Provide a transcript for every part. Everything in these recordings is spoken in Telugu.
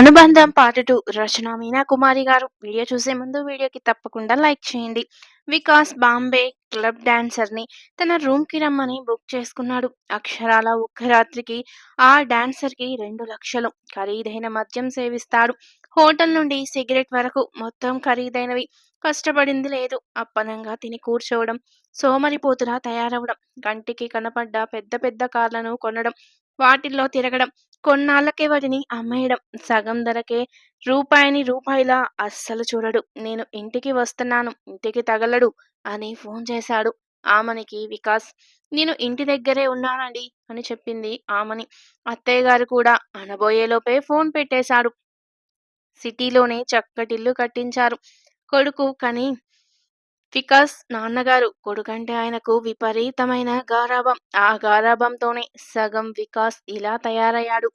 అనుబంధం పార్ట్ టూ రచన మీనా కుమారి గారు. వీడియో చూసే ముందు వీడియోకి తప్పకుండా లైక్ చేయండి. వికాస్ బాంబే క్లబ్ డాన్సర్ని తన రూమ్కి రమ్మని బుక్ చేసుకున్నాడు. అక్షరాల ఒక్క రాత్రికి ఆ డాన్సర్కి రెండు లక్షలు. ఖరీదైన మద్యం సేవిస్తాడు. హోటల్ నుండి సిగరెట్ వరకు మొత్తం ఖరీదైనవి. కష్టపడింది లేదు. అప్పనంగా తిని కూర్చోవడం సోమరిపోతులా తయారవడం కంటికి కనపడ్డ పెద్ద పెద్ద కార్లను కొనడం వాటిల్లో తిరగడం కొన్నాళ్ళకే వాటిని అమ్మేయడం సగం ధరకే రూపాయిని రూపాయిలా అస్సలు చూడడు. నేను ఇంటికి వస్తున్నాను ఇంటికి తగలడు అని ఫోన్ చేశాడు ఆమనికి వికాస్. నేను ఇంటి దగ్గరే ఉన్నానండి అని చెప్పింది ఆమని. అత్తయ్య గారు కూడా అనబోయేలోపే ఫోన్ పెట్టేశాడు సిటీలోనే చక్కటిల్లు కట్టించారు. కొడుకు కని వికాస్ నాన్నగారు కొడుకంటే ఆయనకు విపరీతమైన గారాభం. ఆ గారాభంతోనే సగం వికాస్ ఇలా తయారయ్యాడు.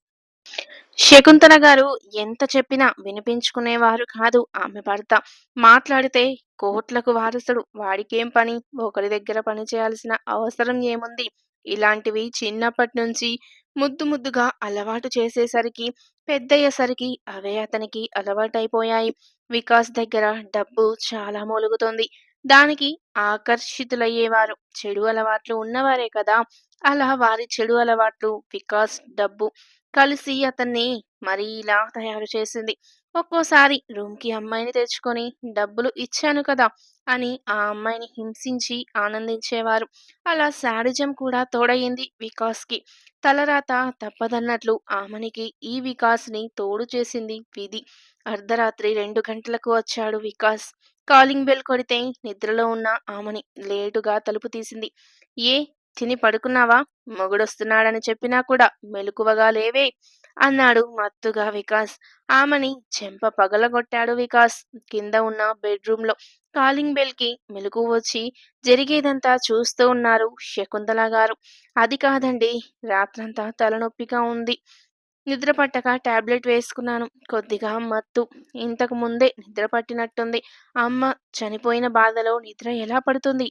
శకుంతల గారు ఎంత చెప్పినా వినిపించుకునేవారు కాదు ఆమె భర్త. మాట్లాడితే కోట్లకు వారసుడు. వాడికేం పని? ఒకరి దగ్గర పని చేయాల్సిన అవసరం ఏముంది? ఇలాంటివి చిన్నప్పటి నుంచి ముద్దు ముద్దుగా అలవాటు చేసేసరికి పెద్దయ్యేసరికి అవే అతనికి అలవాటైపోయాయి. వికాస్ దగ్గర డబ్బు చాలా మొలుగుతుంది. దానికి ఆకర్షితులయ్యేవారు. చెడు అలవాట్లు ఉన్నవారే కదా! అలా వారి చెడు అలవాట్లు వికాస్ డబ్బు కలిసి అతన్ని మరీ ఇలా తయారు చేసింది. ఒక్కోసారి రూమ్కి అమ్మాయిని తెచ్చుకొని డబ్బులు ఇచ్చాను కదా! అని ఆ అమ్మాయిని హింసించి ఆనందించేవారు. అలా శాడిజం కూడా తోడయింది వికాస్కి. తలరాత తప్పదన్నట్లు ఆమెనికి ఈ వికాస్ని తోడు చేసింది విధి. అర్ధరాత్రి రెండు గంటలకు వచ్చాడు వికాస్. కాలింగ్ బెల్ కొడితే నిద్రలో ఉన్న ఆమెని లేటుగా తలుపు తీసింది. ఏ తిని పడుకున్నావా? మొగుడొస్తున్నాడని చెప్పినా కూడా మెలకువగా లేవే అన్నాడు మత్తుగా వికాస్. ఆమెని చెంప పగలగొట్టాడు వికాస్. కింద ఉన్న బెడ్రూమ్లో కాలింగ్ బెల్కి మెలకు వచ్చి జరిగేదంతా చూస్తూ ఉన్నారు శకుంతల గారు. అది కాదండి రాత్రంతా తలనొప్పిగా ఉంది. నిద్ర పట్టక టాబ్లెట్ వేసుకున్నాను. కొద్దిగా మత్తు. ఇంతకు ముందే నిద్ర పట్టినట్టుంది. అమ్మ చనిపోయిన బాధలో నిద్ర ఎలా పడుతుంది?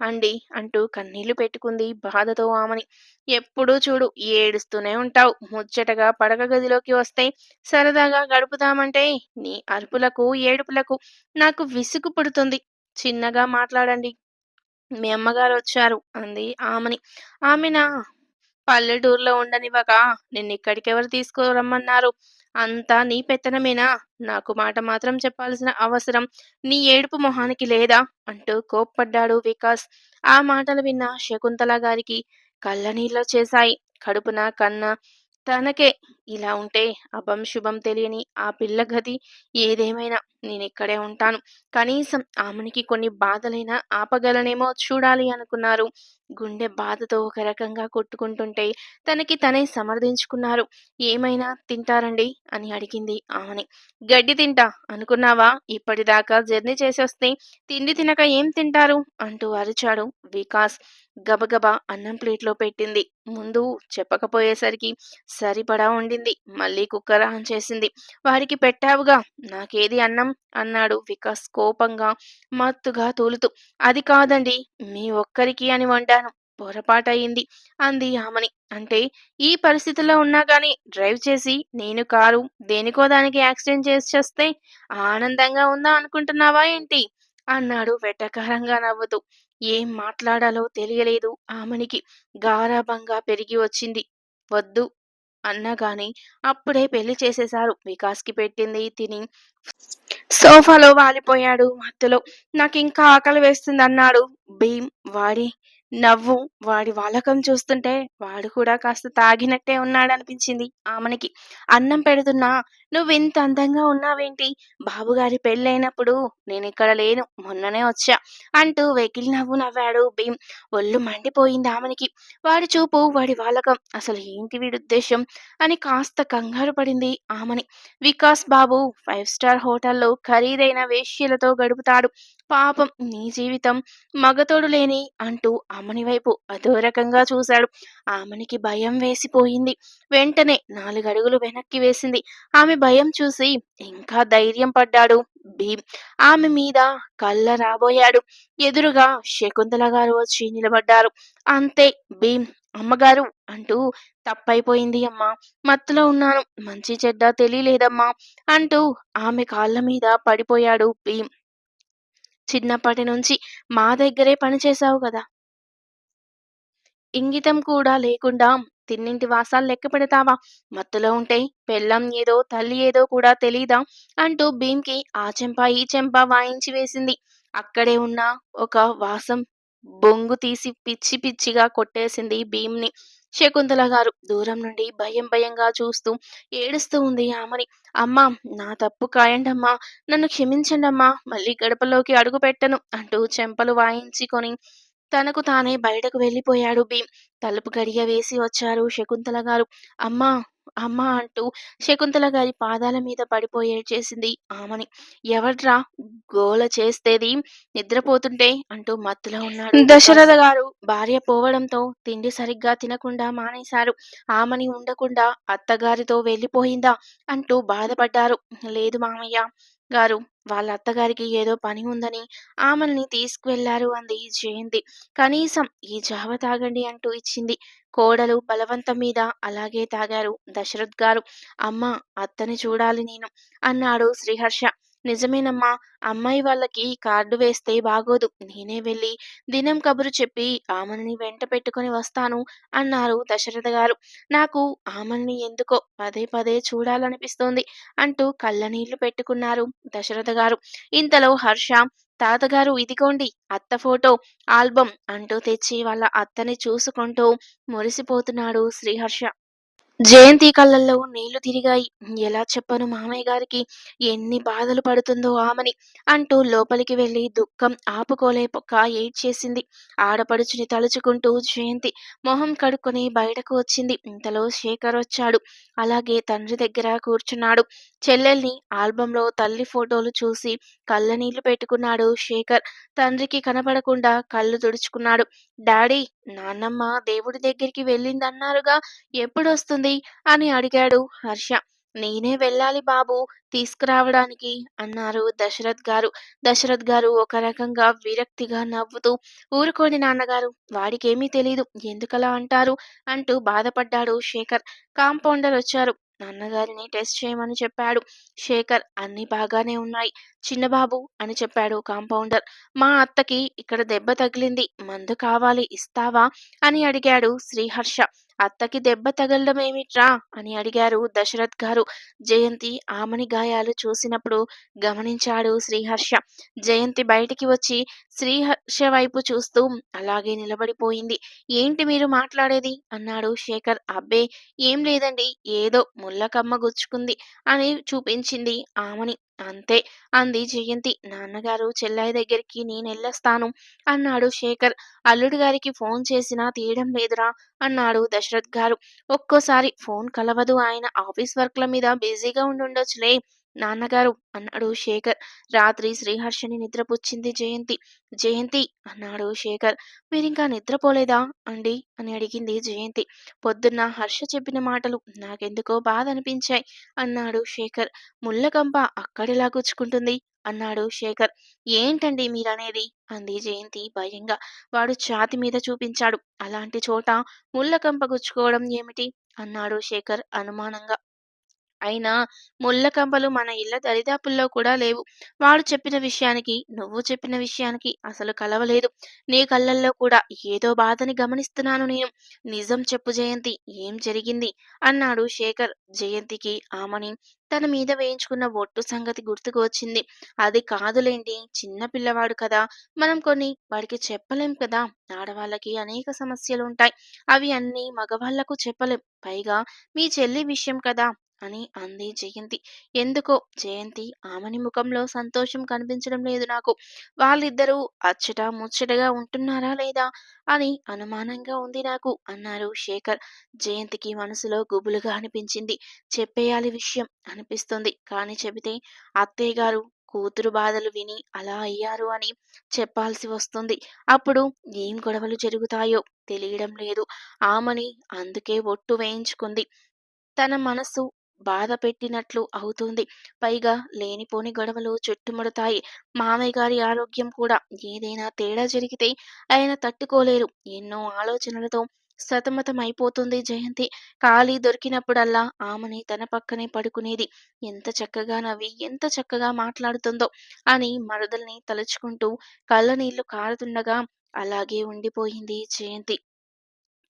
అండి అంటూ కన్నీళ్ళు పెట్టుకుంది బాధతో ఆమని. ఎప్పుడూ చూడు ఏడుస్తూనే ఉంటావు. ముచ్చటగా పడక గదిలోకి వస్తే సరదాగా గడుపుదామంటే నీ అరుపులకు ఏడుపులకు నాకు విసుగు పుడుతుంది. చిన్నగా మాట్లాడండి. మీ అమ్మగారు వచ్చారు అంది ఆమెని. ఆమెన? పల్లెటూరులో ఉండనివ్వక. నిన్నిక్కడికెవరు తీసుకురమ్మన్నారు? అంతా నీ పెత్తనమేనా? నాకు మాట మాత్రం చెప్పాల్సిన అవసరం నీ ఏడుపు మొహానికి లేదా? అంటూ కోప్పడ్డాడు వికాస్. ఆ మాటలు విన్న శకుంతల గారికి కళ్ళనీళ్ళు చేశాయి. కడుపున కన్న తనకే ఇలా ఉంటే అభం శుభం తెలియని ఆ పిల్ల గది ఏదేమైనా నేనిక్కడే ఉంటాను. కనీసం ఆమెనికి కొన్ని బాధలైనా ఆపగలనేమో చూడాలి అనుకున్నారు. గుండె బాధతో ఒక రకంగా కొట్టుకుంటుంటే తనకి తనే సమర్థించుకున్నారు. ఏమైనా తింటారండి? అని అడిగింది ఆమెని. గడ్డి తింటా అనుకున్నావా? ఇప్పటిదాకా జర్నీ చేసొస్తే తిండి తినక ఏం తింటారు? అంటూ అరిచాడు వికాస్. గబగబా అన్నం ప్లేట్లో పెట్టింది. ముందు చెప్పకపోయేసరికి సరిపడా ఉండింది మళ్ళీ కుక్కర్ చేసింది. వాడికి పెట్టావుగా. నాకేది అన్నం? అన్నాడు వికాస్ కోపంగా. మత్తుగా తూలుతూ. అది కాదండి మీ ఒక్కరికి అని వండాను. పొరపాటయింది అంది ఆమని. అంటే ఈ పరిస్థితిలో ఉన్నా గాని డ్రైవ్ చేసి నేను కారు దేనికో దానికి యాక్సిడెంట్ చేసి చేస్తే ఆనందంగా ఉందా అనుకుంటున్నావా ఏంటి? అన్నాడు వెటకారంగా నవ్వుతూ. ఏం మాట్లాడాలో తెలియలేదు ఆమెనికి. గారాభంగా పెరిగి వచ్చింది. వద్దు అన్నగాని అప్పుడే పెళ్ళి చేసేశారు. వికాస్కి పెట్టింది తిని సోఫాలో వాలిపోయాడు మత్తులో. ఇంకా ఆకలి వేస్తుంది అన్నాడు భీమ్. వాడి నవ్వు వాడి వాలకం చూస్తుంటే వాడు కూడా కాస్త తాగినట్టే ఉన్నాడనిపించింది ఆమెనికి. అన్నం పెడుతున్నా నువ్వింత అందంగా ఉన్నావేంటి? బాబుగారి పెళ్ళైనప్పుడు నేను ఇక్కడ లేను మొన్ననే వచ్చా అంటూ వెకిలి నవ్వు నవ్వాడు భీమ్. ఒళ్ళు మండిపోయింది ఆమెనికి. వాడి చూపు వాడి వాలకం అసలు ఏంటి వీడి ఉద్దేశం అని కాస్త కంగారు పడింది ఆమెని. వికాస్ బాబు ఫైవ్ స్టార్ హోటల్లో ఖరీదైన వేష్యలతో గడుపుతాడు. పాపం నీ జీవితం మగతోడు లేని అంటూ ఆమెని వైపు అదో రకంగా చూశాడు. ఆమెనికి భయం వేసిపోయింది. వెంటనే నాలుగడుగులు వెనక్కి వేసింది. ఆమె భయం చూసి ఇంకా ధైర్యం పడ్డాడు భీమ్. ఆమె మీద కళ్ళ రాబోయాడు. ఎదురుగా శకుంతల గారు వచ్చి నిలబడ్డారు. అంతే భీమ్ అమ్మగారు అంటూ తప్పైపోయింది అమ్మా. మత్తులో ఉన్నాను. మంచి చెడ్డ తెలియలేదమ్మా అంటూ ఆమె కాళ్ళ మీద పడిపోయాడు భీమ్. చిన్నప్పటి నుంచి మా దగ్గరే పనిచేశావు కదా. ఇంగితం కూడా లేకుండా తిన్నింటి వాసాలు లెక్క పెడతావా? మత్తులో ఉంటే పెళ్ళం ఏదో తల్లి ఏదో కూడా తెలీదా? అంటూ భీమ్కి ఆ చెంప ఈ చెంప వాయించి వేసింది. అక్కడే ఉన్న ఒక వాసం బొంగు తీసి పిచ్చి పిచ్చిగా కొట్టేసింది భీమ్ని. శకుంతల గారు దూరం నుండి భయం భయంగా చూస్తూ ఏడుస్తూ ఉంది ఆమెని. అమ్మా నా తప్పు కాయండమ్మా నన్ను క్షమించండమ్మా మళ్ళీ గడపలోకి అడుగు పెట్టను అంటూ చెంపలు వాయించుకొని తనకు తానే బయటకు వెళ్ళిపోయాడు భీమ్. తలుపు గడియ వేసి వచ్చారు శకుంతల గారు. అమ్మా అమ్మా అంటూ శకుంతల గారి పాదాల మీద పడిపోయే చేసింది ఆమెని. ఎవడ్రా గోల చేస్తేది నిద్రపోతుంటే అంటూ మత్తులో ఉన్నాడు దశరథ గారు భార్య పోవడంతో తిండి సరిగ్గా తినకుండా మానేశారు. ఆమెని ఉండకుండా అత్తగారితో వెళ్ళిపోయిందా అంటూ బాధపడ్డారు. లేదు మామయ్య గారు వాళ్ళ అత్తగారికి ఏదో పని ఉందని ఆమెల్ని తీసుకువెళ్ళారు అంది జయంతి. కనీసం ఈ జావ తాగండి అంటూ ఇచ్చింది కోడలు బలవంతం మీద అలాగే తాగారు. దశరథ్ గారు అమ్మ అత్తని చూడాలి నేను అన్నాడు శ్రీహర్ష. నిజమేనమ్మా అమ్మాయి వాళ్ళకి కార్డు వేస్తే బాగోదు. నేనే వెళ్ళి దినం కబురు చెప్పి ఆమెని వెంట పెట్టుకుని వస్తాను అన్నారు దశరథ గారు. నాకు ఆమెని ఎందుకో పదే పదే చూడాలనిపిస్తోంది అంటూ కళ్ళనీళ్ళు పెట్టుకున్నారు దశరథ గారు. ఇంతలో హర్ష తాతగారు ఇదిగోండి అత్త ఫోటో ఆల్బమ్ అంటూ తెచ్చి వాళ్ళ అత్తని చూసుకుంటూ మురిసిపోతున్నాడు శ్రీహర్ష. జయంతి కళ్ళల్లో నీళ్ళు తిరిగాయి. ఎలా చెప్పను మామయ్య గారికి? ఎన్ని బాధలు పడుతుందో ఆమెని అంటూ లోపలికి వెళ్ళి దుఃఖం ఆపుకోలేక ఏడ్చేసింది. ఆడపడుచుని తలుచుకుంటూ జయంతి మొహం కడుక్కొని బయటకు వచ్చింది. ఇంతలో శేఖర్ వచ్చాడు. అలాగే తండ్రి దగ్గర కూర్చున్నాడు. చెల్లెల్ని ఆల్బంలో తల్లి ఫోటోలు చూసి కళ్ళనీళ్ళు పెట్టుకున్నాడు శేఖర్. తండ్రికి కనపడకుండా కళ్ళు తుడుచుకున్నాడు. డాడీ నాన్నమ్మ దేవుడి దగ్గరికి వెళ్ళిందన్నారుగా ఎప్పుడొస్తుంది? అని అడిగాడు హర్ష. నేనే వెళ్ళాలి బాబు తీసుకురావడానికి అన్నారు దశరథ్ గారు. దశరథ్ గారు ఒక రకంగా విరక్తిగా నవ్వుతూ ఊరుకోని నాన్నగారు వాడికేమీ తెలీదు ఎందుకలా అంటారు? అంటూ బాధపడ్డాడు శేఖర్. కాంపౌండర్ వచ్చారు. నాన్నగారిని టెస్ట్ చేయమని చెప్పాడు. శేఖర్ అన్ని బాగానే ఉన్నాయి. చిన్నబాబు అని చెప్పాడు కాంపౌండర్. మా అత్తకి ఇక్కడ దెబ్బ తగిలింది. మందు కావాలి ఇస్తావా? అని అడిగాడు శ్రీహర్ష. అత్తకి దెబ్బ తగలడం ఏమిట్రా? అని అడిగారు దశరథ్ గారు. జయంతి ఆమని గాయాలు చూసినప్పుడు గమనించాడు శ్రీహర్ష. జయంతి బయటికి వచ్చి శ్రీహర్ష వైపు చూస్తూ అలాగే నిలబడిపోయింది. ఏంటి మీరు మాట్లాడేది? అన్నాడు శేఖర్. అబ్బే ఏం లేదండి. ఏదో ముళ్ళకమ్మ గుచ్చుకుంది. అని చూపించింది ఆమని. అంతే అంది జయంతి. నాన్నగారు చెల్లాయి దగ్గరికి నేనెళ్ళొస్తాను అన్నాడు శేఖర్. అల్లుడు గారికి ఫోన్ చేసినా తీయడం లేదురా అన్నాడు దశరథ్ గారు. ఒక్కోసారి ఫోన్ కలవదు. ఆయన ఆఫీస్ వర్క్ల మీద బిజీగా ఉండుండొచ్చులే. నాన్నగారు అన్నాడు శేఖర్. రాత్రి శ్రీహర్షని నిద్రపుచ్చింది జయంతి. జయంతి అన్నాడు శేఖర్. మీరింకా నిద్రపోలేదా అండి? అని అడిగింది జయంతి. పొద్దున్న హర్ష చెప్పిన మాటలు నాకెందుకో బాధ అనిపించాయి అన్నాడు శేఖర్. ముళ్ళకంప అక్కడిలా గుచ్చుకుంటుంది అన్నాడు శేఖర్. ఏంటండి మీరనేది? అంది జయంతి భయంగా. వాడు ఛాతి మీద చూపించాడు. అలాంటి చోట ముళ్ళకంప గుచ్చుకోవడం ఏమిటి? అన్నాడు శేఖర్ అనుమానంగా. అయినా ముళ్ళ కంపలు మన ఇళ్ళ దరిదాపుల్లో కూడా లేవు. వాడు చెప్పిన విషయానికి నువ్వు చెప్పిన విషయానికి అసలు కలవలేదు. నీ కళ్ళల్లో కూడా ఏదో బాధని గమనిస్తున్నాను నేను. నిజం చెప్పు జయంతి ఏం జరిగింది? అన్నాడు శేఖర్ జయంతికి ఆమని. తన మీద వేయించుకున్న ఒట్టు సంగతి గుర్తుకు వచ్చింది. అది కాదులేండి చిన్న పిల్లవాడు కదా. మనం కొన్ని వాడికి చెప్పలేం కదా. ఆడవాళ్ళకి అనేక సమస్యలు ఉంటాయి అవి అన్నీ మగవాళ్ళకు చెప్పలేం. పైగా మీ చెల్లి విషయం కదా. అని అంది జయంతి. ఎందుకో జయంతి ఆమెని ముఖంలో సంతోషం కనిపించడం లేదు నాకు. వాళ్ళిద్దరూ అచ్చట ముచ్చటగా ఉంటున్నారా లేదా అని అనుమానంగా ఉంది నాకు అన్నారు శేఖర్. జయంతికి మనసులో గుబులుగా అనిపించింది. చెప్పేయాలి విషయం అనిపిస్తుంది. కానీ చెబితే అత్తయ్య గారు కూతురు బాధలు విని అలా అయ్యారు అని చెప్పాల్సి వస్తుంది. అప్పుడు ఏం గొడవలు జరుగుతాయో తెలియడం లేదు. ఆమెని అందుకే ఒట్టు వేయించుకుంది. తన మనసు బాధ పెట్టినట్లు అవుతుంది పైగా లేనిపోని గొడవలు చుట్టుముడతాయి మామయ్య గారి ఆరోగ్యం కూడా ఏదైనా తేడా జరిగితే ఆయన తట్టుకోలేరు ఎన్నో ఆలోచనలతో సతమతమైపోతుంది జయంతి. ఖాళీ దొరికినప్పుడల్లా ఆమెని తన పక్కనే పడుకునేది. ఎంత చక్కగా నవ్వి, ఎంత చక్కగా మాట్లాడుతుందో అని మరదల్ని తలుచుకుంటూ కళ్ళనీళ్ళు కారుతుండగా అలాగే ఉండిపోయింది జయంతి.